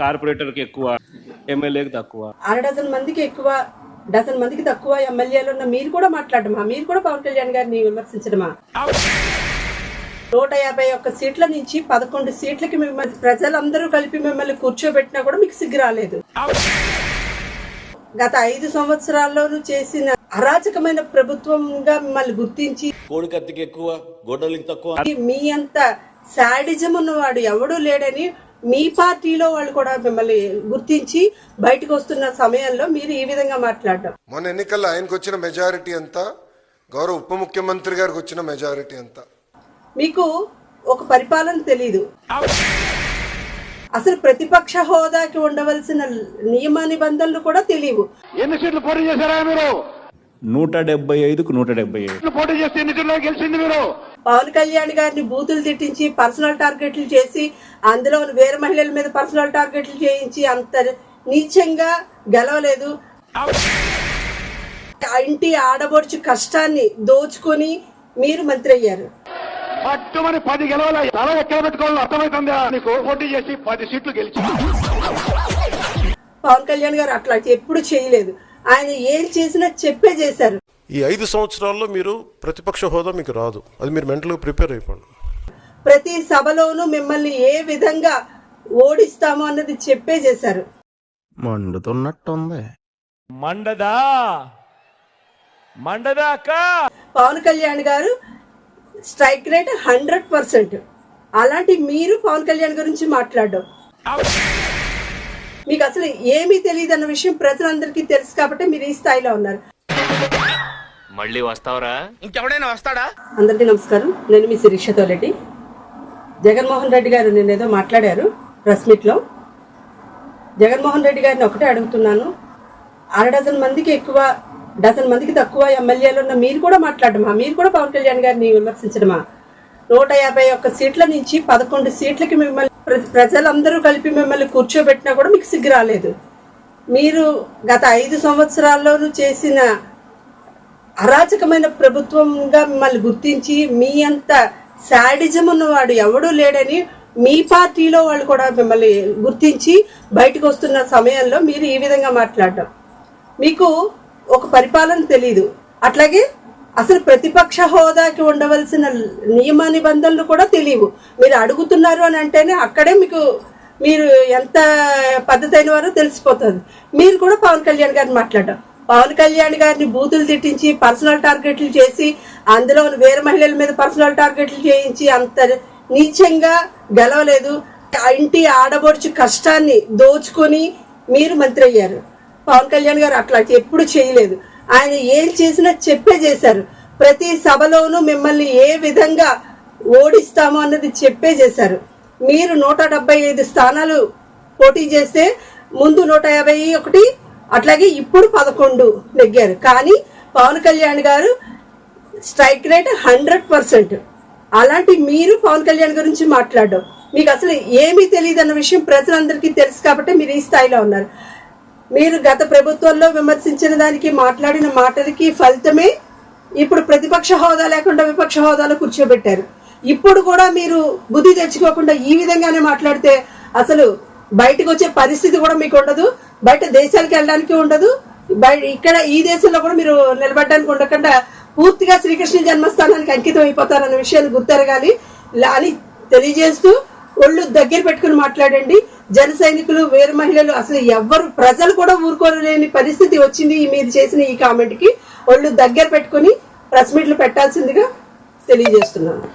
కార్పొరేటర్కి ఎక్కువ ఎమ్మెల్యేకి తక్కువ. అర డజన్ మందికి ఎక్కువ డజన్ మందికి తక్కువ ఎమ్మెల్యేలు ఉన్న మీరు కూడా మాట్లాడమా? మీరు కూడా పవన్ కళ్యాణ్ గారిని విమర్శించడమా? నూట యాభై ఒక్క సీట్ల నుంచి పదకొండు సీట్లకి మిమ్మల్ని ప్రజలందరూ కలిపి మిమ్మల్ని కూర్చోబెట్టినా కూడా మీకు సిగ్గు రాలేదు. గత ఐదు సంవత్సరాల్లోనూ చేసిన అరాచకమైన ప్రభుత్వంగా మిమ్మల్ని గుర్తించి కోడి కత్తికి ఎక్కువ గొడ్డలికి తక్కువ. మీ అంత శాడిజం ఉన్నవాడు ఎవడూ లేడని మీ పార్టీలో వాళ్ళు కూడా మిమ్మల్ని గుర్తించి బయటకు వస్తున్న సమయంలో మీరు ఈ విధంగా మాట్లాడడం. మొన్న ఎన్నికల్లో ఆయనకు వచ్చిన మెజారిటీ ఎంత? గౌరవ ఉప ముఖ్యమంత్రి గారికి వచ్చిన మెజారిటీ ఎంత? మీకు ఒక పరిపాలన తెలీదు. అసలు ప్రతిపక్ష హోదాకి ఉండవలసిన నియమ నిబంధనలు కూడా తెలియవు. ఎన్ని సీట్లు పోటీ చేశారా మీరు? నూట డెబ్బై ఐదుకు నూట డెబ్బై ఐదు పోటీ చేస్తే ఎన్ని సీట్లు గెలిచింది మీరు? పవన్ కళ్యాణ్ గారిని బూతులు తిట్టించి పర్సనల్ టార్గెట్లు చేసి అందులో వేరే మహిళల మీద పర్సనల్ టార్గెట్లు చేయించి అంత నీచంగా గెలవలేదు. ఇంటి ఆడబడుచు కష్టాన్ని దోచుకొని మీరు మంత్రి అయ్యారు. పట్టుమని పది గెలవాల. తల ఎక్కడ పెట్టుకోవాలని అర్థమవుతుందా? నీకు పోటీ చేసి పది సీట్లు గెలిచి. పవన్ కళ్యాణ్ గారు అట్లా ఎప్పుడు చేయలేదు. ఆయన ఏం చేసినా చెప్పే చేశారు. ఈ ఐదు సంవత్సరాల్లో మీరు ప్రతిపక్ష హోదా మీకు రాదు. అది మీరు మెంటల్గా ప్రిపేర్ అయిపోండి. ప్రతి సభలోనూ మిమ్మల్ని ఏ విధంగా ఓడిస్తాము అన్నది చెప్పే చేశారు. మండుతున్నట్టుంది. మండదా? మండదా అక్క? పవన్ కళ్యాణ్ గారు స్ట్రైక్ రేట్ హండ్రెడ్ పర్సెంట్. అలాంటి మీరు పవన్ కళ్యాణ్ గురించి మాట్లాడడం. మీకు అసలు ఏమీ తెలియదు అన్న విషయం ప్రజలందరికీ తెలుసు కాబట్టి మీరు ఈ స్థాయిలో ఉన్నారు. మళ్ళీ వస్తావరా. ఇంకెవడైనా వస్తాడా? అందరికీ నమస్కారం. నేను మీ శిరీష తోలెడ్డి జగన్మోహన్ రెడ్డి గారు నిన్న ఏదో మాట్లాడారు ప్రెస్ మీట్లో. జగన్మోహన్ రెడ్డి గారిని ఒకటే అడుగుతున్నాను. అర డజన్ మందికి ఎక్కువ డజన్ మందికి తక్కువ ఎమ్మెల్యేలు ఉన్న మీరు కూడా మాట్లాడమా? మీరు కూడా పవన్ కళ్యాణ్ గారిని విమర్శించడమా? నూట యాభై ఒక్క సీట్ల నుంచి పదకొండు సీట్లకి మిమ్మల్ని ప్ర- ప్రజలందరూ కలిపి మిమ్మల్ని కూర్చోబెట్టినా కూడా మీకు సిగ్గు రాలేదు. మీరు గత ఐదు సంవత్సరాల్లోనూ చేసిన అరాచకమైన ప్రభుత్వంగా మిమ్మల్ని గుర్తించి మీ అంత శాడిజం ఉన్నవాడు ఎవడూ లేడని మీ పార్టీలో వాళ్ళు కూడా మిమ్మల్ని గుర్తించి బయటకు వస్తున్న సమయంలో మీరు ఈ విధంగా మాట్లాడడం. మీకు ఒక పరిపాలన తెలీదు. అట్లాగే అసలు ప్రతిపక్ష హోదాకి ఉండవలసిన నియమ నిబంధనలు కూడా తెలియవు. మీరు అడుగుతున్నారు అని అంటేనే అక్కడే మీకు మీరు ఎంత పద్ధతి అయిన వారో తెలిసిపోతుంది. మీరు కూడా పవన్ కళ్యాణ్ గారిని మాట్లాడడం. పవన్ కళ్యాణ్ గారిని బూతులు తిట్టించి పర్సనల్ టార్గెట్లు చేసి అందులో వేరే మహిళల మీద పర్సనల్ టార్గెట్లు చేయించి అంత నీచంగా గెలవలేదు. ఇంటి ఆడబడుచు కష్టాన్ని దోచుకొని మీరు మంత్రి అయ్యారు. పవన్ కళ్యాణ్ గారు అట్లా ఎప్పుడు చేయలేదు. ఆయన ఏం చేసినా చెప్పే చేశారు. ప్రతి సభలోనూ మిమ్మల్ని ఏ విధంగా ఓడిస్తాము అన్నది చెప్పే చేశారు. మీరు నూట డెబ్బై ఐదు స్థానాలు పోటీ చేస్తే ముందు నూట యాభై ఒకటి అట్లాగే ఇప్పుడు పదకొండు నెగ్గారు. కానీ పవన్ కళ్యాణ్ గారు స్ట్రైక్ రేట్ హండ్రెడ్ పర్సెంట్. అలాంటి మీరు పవన్ కళ్యాణ్ గురించి మాట్లాడడం మీకు అసలు ఏమీ తెలియదు అన్న విషయం ప్రజలందరికీ తెలుసు కాబట్టి మీరు ఈ స్థాయిలో ఉన్నారు. మీరు గత ప్రభుత్వంలో విమర్శించిన దానికి మాట్లాడిన మాటలకి ఫలితమే ఇప్పుడు ప్రతిపక్ష హోదా లేకుండా విపక్ష హోదాలో కూర్చోబెట్టారు. ఇప్పుడు కూడా మీరు బుద్ధి తెచ్చుకోకుండా ఈ విధంగానే మాట్లాడితే అసలు బయటకు వచ్చే పరిస్థితి కూడా మీకు ఉండదు. బయట దేశాలకు వెళ్ళడానికి ఉండదు. బయట ఇక్కడ ఈ దేశంలో కూడా మీరు నిలబడడానికి ఉండకుండా పూర్తిగా శ్రీకృష్ణ జన్మస్థానానికి అంకితం అయిపోతారన్న విషయాన్ని గుర్తెరగాలి. అని తెలియజేస్తూ ఒళ్ళు దగ్గర పెట్టుకుని మాట్లాడండి. జన సైనికులు వేరు మహిళలు అసలు ఎవ్వరు ప్రజలు కూడా ఊరుకోలేని పరిస్థితి వచ్చింది ఈ మీరు చేసిన ఈ కామెంట్కి. ఒళ్ళు దగ్గర పెట్టుకుని ప్రెస్ మీట్లు పెట్టాల్సిందిగా తెలియజేస్తున్నాను.